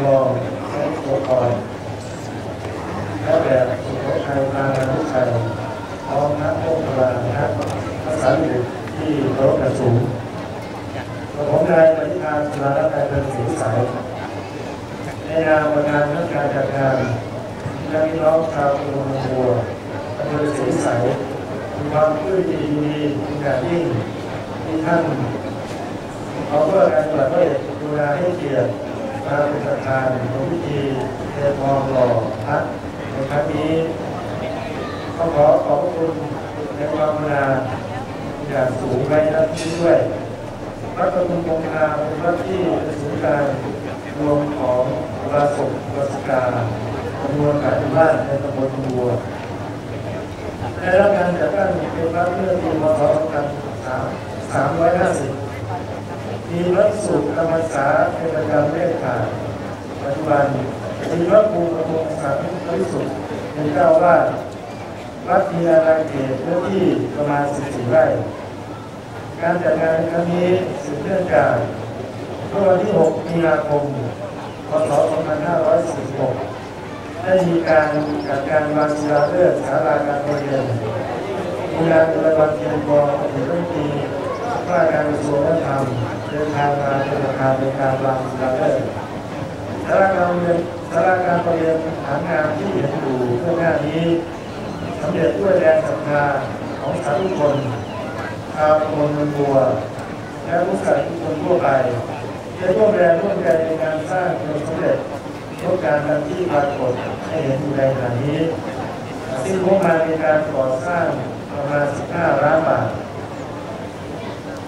องค์พรองใช้ตัวกรและแบบสุโขทัยพานุชัยพร้อมนักโบราณนักภาษาอังกฤษที่เคารพอย่างสูงผมนายปฏิภาณสุรารัตน์เป็นศรีสายในนามประธานนักการจัดงานและพี่น้องชาวตำบลบัวอำเภอศรีสายมีความปลื้มยินดีเป็นอย่างยิ่งที่ท่านเอาเพื่อการปฏิบัติดูแลให้เกียรติ มาเป็นประธานของพิธีเททองหล่อพัดในครั้งนี้ต้องขอขอบพระคุณในความกรุณาอย่างสูงไว้นับที่ด้วยวัดประทุมคงคาเป็นวัดที่เป็นศูนย์กลางรวมของราศกราชกาจำนวนแปดบ้านในตำบลบัวได้รับการจัดตั้งเป็นวัดเมื่อปีพศ 25 350 มีพระสุกรรมษาเป็นประจำเลขขาดปัจจุบันมีพระครูประพงศ์สังฆวิสุทธิ์เป็นเจ้าวาดวัดมีอาณาเขตเนื้อที่ประมาณ 14 ไร่ การจัดงานครั้งนี้สืบเนื่องจากเมื่อวันที่ 6 มีนาคม พศ 2546 ได้มีการจัดการวางศิลาฤกษ์ศาลาการประเรียนมีงานอุรวันเทียนกองปฏิบัติตี ว่าการกระทรวงวัฒนธรรมเดินทางมาเป็นประธานในการวางศิลาฤกษ์ศาลาการเรียนศาลาการประเรียนฐานงานที่เห็นอยู่เพื่อหน้านี้สำเร็จด้วยแรงศรัทธาของสาธุชนชาวตำบลเมืองบัว และผู้สัตว์ทุกคนทั่วไปได้ร่วมแรงร่วมใจในการสร้างจนสำเร็จโครงการดังที่ปรากฏให้เห็นอยู่ในขณะนี้ซึ่งงบประมาณในการก่อสร้างประมาณ 15 ล้านบาท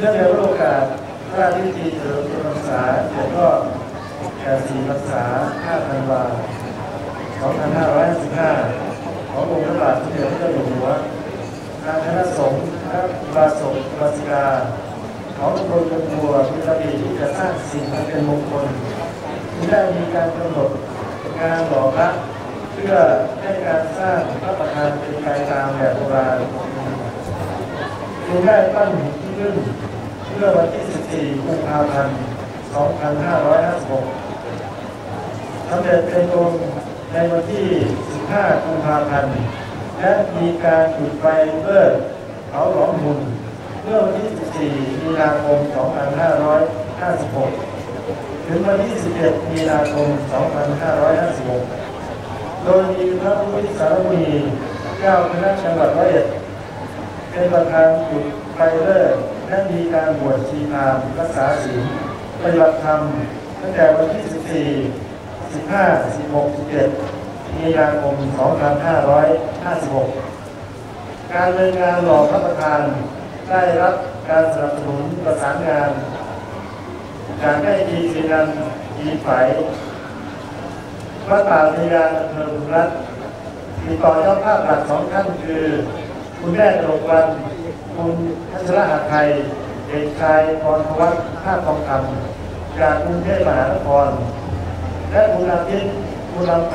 เนื่องในโอกาสพระราชพิธีเฉลิมพรรษาเจ็ดรอบแก่สี่พรรษา5ธันวา2555ขององค์พระบาทสมเด็จพระเจ้าอยู่หัวทางคณะสงฆ์พระบาสกบาสิกาของตำบลกันบัวมีระเบียบที่จะสร้างสิ่งอันเป็นมงคลที่ได้มีการกำหนดการหล่อพระเพื่อให้การสร้างพระประธานเป็นไปตามแบบโบราณจึงได้ตั้งหินที่ขึ้น เมื่อวันที่ 14กุมภาพันธ์ 2556สำเร็จเป็นองค์ในวันที่ 15 กุมภาพันธ์ และมีการจุดไฟเลิกเขาหลอมหุ่นเมื่อวันที่ 14 มีนาคม 2556 ถึงวันที่ 11 มีนาคม 2556 โดยมีพระพุทธสารมีเจ้าคณะจังหวัดร้อยเอ็ดเป็นประธานจุดไฟเลิก และมีการบวชชีพามรักษาศีลปฏิบัติธรรมตั้งแต่วันที่ 14 15 16 17มีนาคม 2556 การเนินงานหล่อพระประธานได้รับการสนับสนุนประสานงาน จากได้ดีสินันดีไฝพระป่าพยานอำเภอบุรัตน์ติดต่อเจ้าภาพหลักสองท่านคือ คุณแม่กระกวัน คุณพัชรหัตไทยเด็กชายพรทวัฒน์ภาทองคำจากกรุงเทพมหานคร และคุณอาทิตย์คุณลำไพ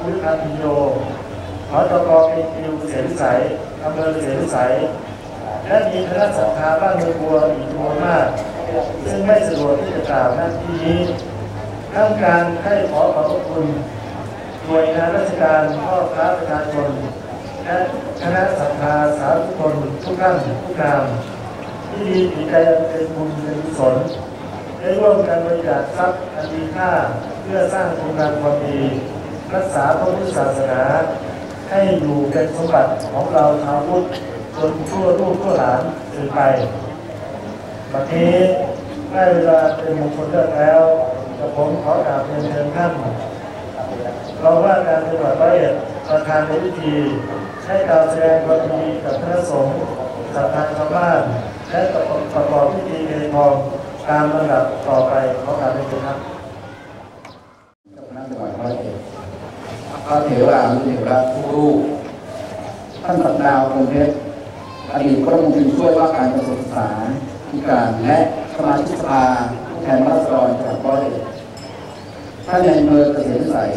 คุณคันโยขอตกเป็นคิวเสียวิสัยอำเภอเสียวิสัยและมีคณะสัทธาบ้านเมืองบัวอีกจำนวนมาก ซึ่งไม่สะดวกที่จะกล่าวหน้าที่นี้ท่ามการให้ขอขอบคุณหน่วยงานราชการพ่อค้าประชาชนและ คณะสัทธาสาธุชนทุกท่านทุกนามที่มีจิตใจเป็นบุญเป็นกุศลได้ร่วมกันบริจาคทรัพย์อันมีค่าเพื่อสร้างโครงการความดี รักษาพระพุทธศาสนา ให้อยู่เป็นสมบัติของเราชาวพุทธจนทั่วลูกทั่วหลานสืบไปบัดนี้ได้เวลาเป็นมงคลเลิกแล้วกับผมขอกราบเรียนเชิญท่านเราว่าการปฏิบัติร้อยเอ็ดประธานในพิธี ให้การแสดงความดีกับพระสงฆ์ศรัทธาชาวบ้านและประกอบพิธีเททองตามลำดับต่อไปของกาบเรียนครับจังหวัดร้อยเอ็ดพระเถรานุเถระผู้รูปท่านสัตดาวคงเพชรอดีตพรัฐมนตรีช่วยว่าการกระทรวงศึกษาธิการและสมาชิกสภาผู้แทนราษฎรจังหวัดร้อยเอ็ดท่านในายอำเกษตรวิสัย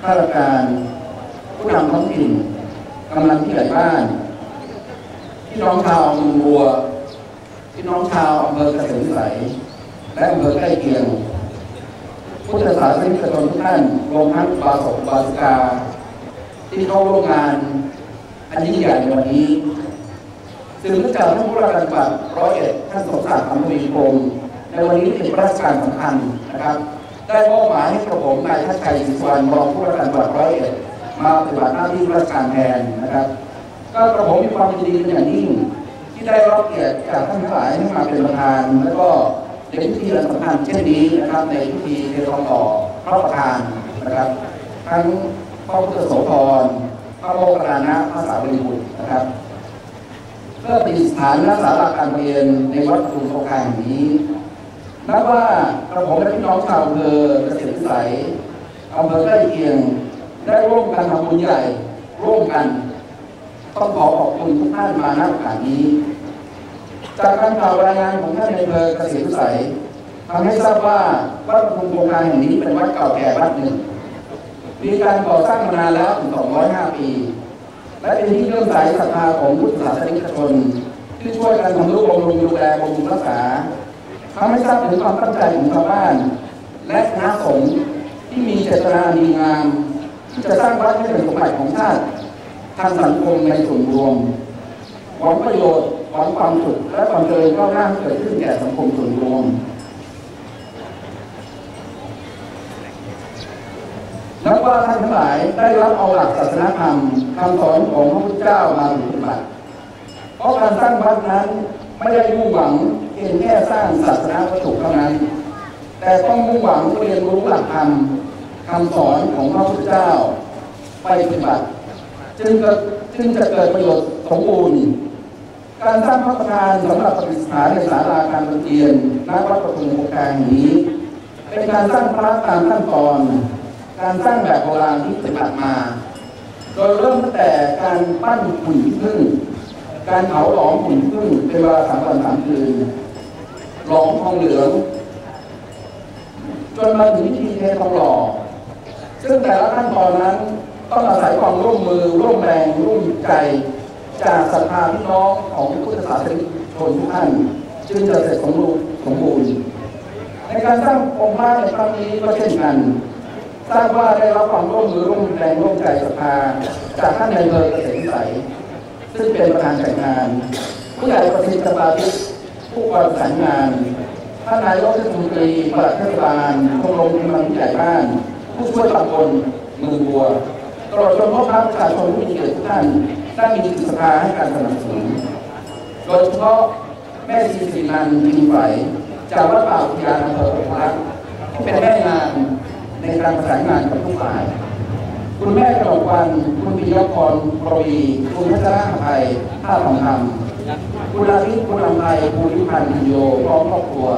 ข้าราชการ ผู้นำท้องถิ่นกำลังที่ใหญ่บ้านพี่น้องชาวเมือบัวพี่น้องชาวอำเภอเกษตรวิสัยและอำเภอใกล้เคียงพุทธศาสนิกชนทุกท่านรวมทั้งบาศกบาสิกา ที่เข้าร่วมงานอันยิ่งใหญ่ในวันนี้สืบเนื่องจากท่านผู้ว่าการจังหวัดร้อยเอ็ดท่านสมศักดิ์อัมพีพงศ์ในวันนี้เป็นราชการสำคัญนะครับ ได้มอบหมายให้กระผมนายทัชชัยสุวรรณรองผู้ว่าการจังหวัดร้อยเอ็ด มาปฏิบัติหน้าที่ราชการแทนนะครับ ก็กระผมมีความยินดีเป็นอย่างยิ่ง ที่ได้รับเกียรติจากท่านทั้งหลายให้มาเป็นประธาน แล้วก็ในพิธีสำคัญเช่นนี้นะครับในพิธีเททองต่อพระประธานนะครับ ทั้งพระพุทธโสธรพระโมคคัลลานะพระสาวรีบุตรนะครับเพื่อประดิษฐานณศาลาการเรียนในวัดปทุมโคคาแห่งนี้นับว่ากระผมและพี่น้องชาวอำเภอเกษตรวิสัยอำเภอใกล้เคียง ได้ร่วมกันทำบุญใหญ่ร่วมกัน ต้องขอขอบคุณทุกท่านมาณโอกาสนี้ จากการข่าวรายงานของท่านในอำเภอเกษตรวิสัยทำให้ทราบว่าวัดปทุมโครงการแห่งนี้เป็นวัดเก่าแก่วัดหนึ่ง มีการก่อสร้างมานานแล้วถึง 205 ปี และเป็นที่เลื่อมใสศรัทธาของพุทธศาสนิกชน ที่ช่วยกันทำนุบำรุงดูแลบำรุงรักษาทำให้ทราบถึงความตั้งใจของชาวบ้าน และคณะสงฆ์ที่มีเจตนาดีงาม ที่จะสร้างวัดให้เป็นสมบัติของชาติทางสังคมในส่วนรวมหวังประโยชน์หวังความสุขและความเจริญก้าวหน้าเกิดขึ้นแก่สังคมส่วนรวมนับว่าท่านทั้งหลายได้รับเอาหลักศาสนธรรมคำสอนของพระพุทธเจ้ามาปฏิบัติเพราะการสร้างวัดนั้นไม่ได้มุ่งหวังเพียงแค่สร้างศาสนาวัตถุเท่านั้น แต่ต้องมุ่งหวังเรียนรู้หลักธรรม คำสอนของพระพุทธเจ้า ไปปฏิบัติจึงจะจึงจะเกิดประโยชน์สมบูรณ์ การสร้างพระประธานสำหรับประดิษฐานในศาลาการประเรียนณวัดประทุมโครงการนี้ เป็นการสร้างพระตามขั้นตอน การสร้างแบบโบราณที่ปฏิบัติมา โดยเริ่มตั้งแต่การปั้นหุ่นขี้ผึ้งการเผาหลอมหุ่นขี้ผึ้งเป็นเวลาสามวันสามคืนหลอมทองเหลืองจนมาถึงพิธีเททองหล่อ ซึ่งแต่ละขั้นตอนนั้นต้องอาศัยความร่วมมือร่วมแรงร่วมใจ จากศรัทธาพี่น้องของพุทธศาสนิกชนทุกท่านจึงจะเสร็จสมบูรณ์สมบูรณ์ ในการสร้างองค์พระในครั้งนี้ก็เช่นกันทราบว่าได้รับความร่วมมือร่วมแรงร่วมใจศรัทธาจากท่านในายอำเภอเกษตรวิสัยซึ่งเป็นประธานจัดงาน ผู้ใหญ่ประสิทธิ์สปาทิตผู้ประสานงานท่านนายกเทศมนตรีปลัดเทศบาลชมรมกำลังผู้ใหญ่บ้าน ผู้ช่วยตำบลมือบัวตลอดจนพ่อค้าประชาชนผู้มีเกียรติทุกท่านได้มีจิตศรัทธาให้การสนับสนุนโดยเฉพาะแม่ชีสินันมพ์ไหวจากวัดป่าอุทยานอำเภอองครักที่เป็นแม่งานในการประสานงานกับทุกฝ่าย คุณแม่กระหนกวัน คุณปิยพรปรวีคุณพัชระอภัยท่าทองคำคุณอาทิตย์คุณลำไพคุณวิพันธ์โยพร้อมครอบครัว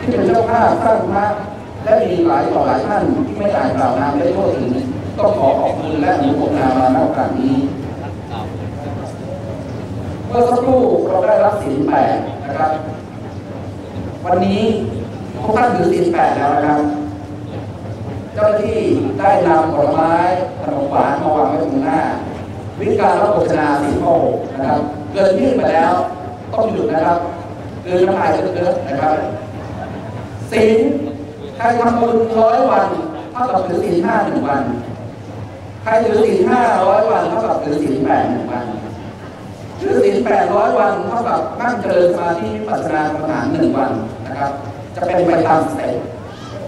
ที่เป็นเจ้าภาพสร้างพระ และมีหลายต่อหลายท่านที่ไม่อาจกล่าวนามได้ทั่วถึงต้องขอขอบคุณและอนุโมทนามาณโอกาสนี้เมื่อสักครู่เราได้รับศีลแปดนะครับ วันนี้ทุกท่านถือศีลแปดแล้วนะครับ เจ้าหน้าที่ได้นำผลไม้ขนมหวานมาวางไว้ตรงหน้า วิการรับโภชนาสีข้อหกนะครับ เกินยืดไปแล้วต้องหยุดนะครับ เกินน้ำลายเยอะๆนะครับศีล ใครทำบุญร้อยวันเท่ากับถือศีลห้าหนึ่งวัน ใครถือศีลห้าร้อยวันเท่ากับถือศีลแปดหนึ่งวันถือศีลแปดร้อยวันเท่ากับนั่งเจริญสมาธิปัสสนากรรมฐานหนึ่งวันนะครับ จะเป็นไปตามสเต็ป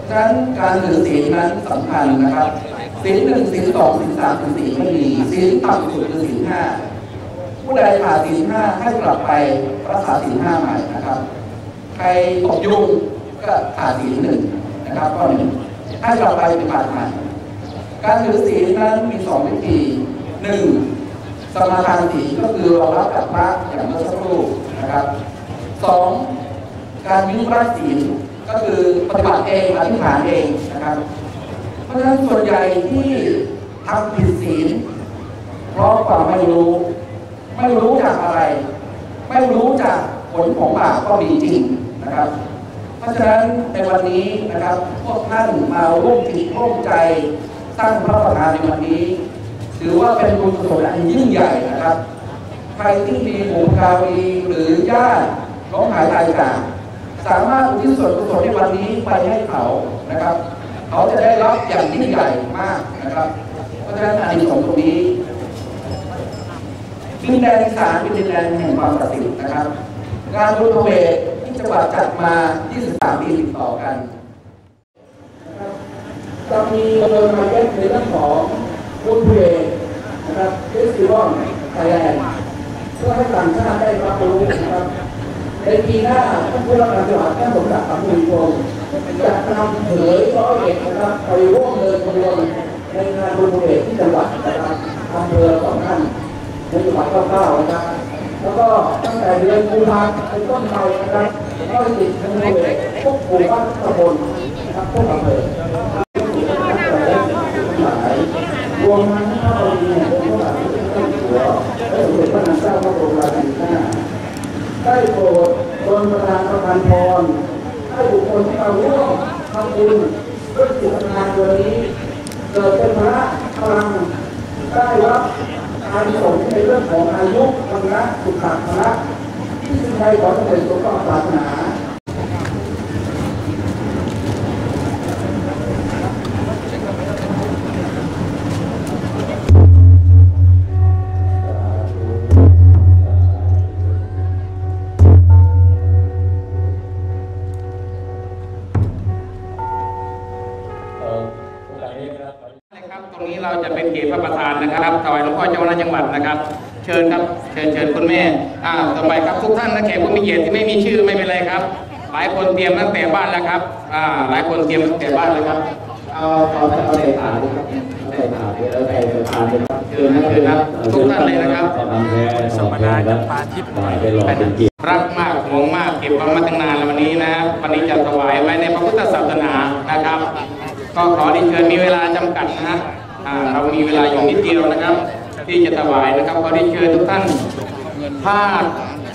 ฉะนั้นการถือศีลนั้นสำคัญนะครับศีลหนึ่งศีลสองศีลสามศีลสี่ไม่มีศีลต่ำสุดคือศีลห้าผู้ใดขาดศีลห้าให้กลับไปรักษาศีลห้าใหม่นะครับ ใครตกยุงก็ขาดศีลหนึ่ง นะครับข้อหนึ่งให้กลับไปปฏิบัติใหม่การถือศีลนั้นมีสองวิธีหนึ่งสมาทานศีลก็คือเรารับกับพระอย่างเมื่อสักครู่นะครับสองการยุบรักศีลก็คือปฏิบัติเองอธิษฐานเองนะครับ เพราะฉะนั้นส่วนใหญ่ที่ทำผิดศีลเพราะความไม่รู้ ไม่รู้จากอะไร ไม่รู้จากผลของบาปก็มีจริงนะครับ ราะฉะนั้นในวันนี้นะครับพวกท่านมาร่วมจิตร่วมใจสร้งพระประธานในวันนี้ ถือว่าเป็นบุญกุศลอันยิ่งใหญ่นะครับ ใครที่มีบุญการีหรือญาติร้องหายตายจากสามารถอุทิศส่วนกุศลในวันนี้ไปให้เขานะครับ เขาจะได้รับอย่างยิ่งใหญ่มากนะครับ เพราะฉะนั้นอานิสงส์ตรงนี้ดินแดนอีสานเป็นดินแดนแห่งความศักดิ์สิทธิ์นะครับงานบุญพเวท จังหวัดจัดมา 23 ปีติดต่อกันจะมีเดินมาเก็ตในเรื่องของบุญเพลงนะครับเฟสติวัลไทยแลนด์เพื่อให้ต่างชาติได้รับรู้นะครับในปีหน้าท่านผู้ว่าการจังหวัดท่านสมศักดิ์สำมุนพงศ์จะนำเผยร้อยเอกนะครับไปร่วมเดินขบวนในงานบุญเพลที่จังหวัดนะครับอำเภอสองท่านในจังหวัดเก้าๆนะครับ แล้วก็ตั้งแต่เดือนกุมภาพันธ์เป็นต้นไปนะครับ ก็ติดขบวนทุกหมู่บ้านตำบลนะครับทุกอำเภอรวมทั้งข้าวดีพระบาทสมเด็จพระเจ้าอยู่หัวและสมเด็จพระนางเจ้าพระบรมราชินีนาได้โปรดโดนประทานประทานพรให้บุคคลที่มาร่วมทำบุญด้วยจิตงานตัวนี้เกิดเป็นพระพลังได้รับอานิสงส์ในเรื่องของอายุวันละสุขภาละ ที่สิ่งใดขอ เกียรติที่ไม่มีชื่อไม่เป็นไรครับ หลายคนเตรียมตั้งแต่บ้านแล้วครับอ่าหลายคนเตรียมตั้งแต่บ้านแล้วครับเอาเอาเอาใส่ถาดครับใส่ถาดแล้วใส่ถาดเลยครับเชิญนะเชิญครับทุกท่านเลยนะครับสมนาจะพาทิพย์ไปรักมากหวงมากเก็บมามาตั้งนานแล้ววันนี้นะวันนี้จะถวายไว้ในพระพุทธศาสนานะครับ ก็ขอเรียนเชิญมีเวลาจำกัดนะฮะอ่าเรามีเวลาอยู่นิดเดียวนะครับ ที่จะถวายนะครับขอเรียนเชิญทุกท่านถ้า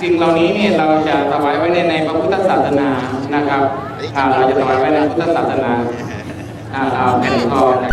สิ่งเหล่านี้เนี่ยเราจะถวายไว้ในในพระพุทธศาสนานะครับเราจะถวายไว้ในพุทธศาสนาอ่าเราแผ่นทอง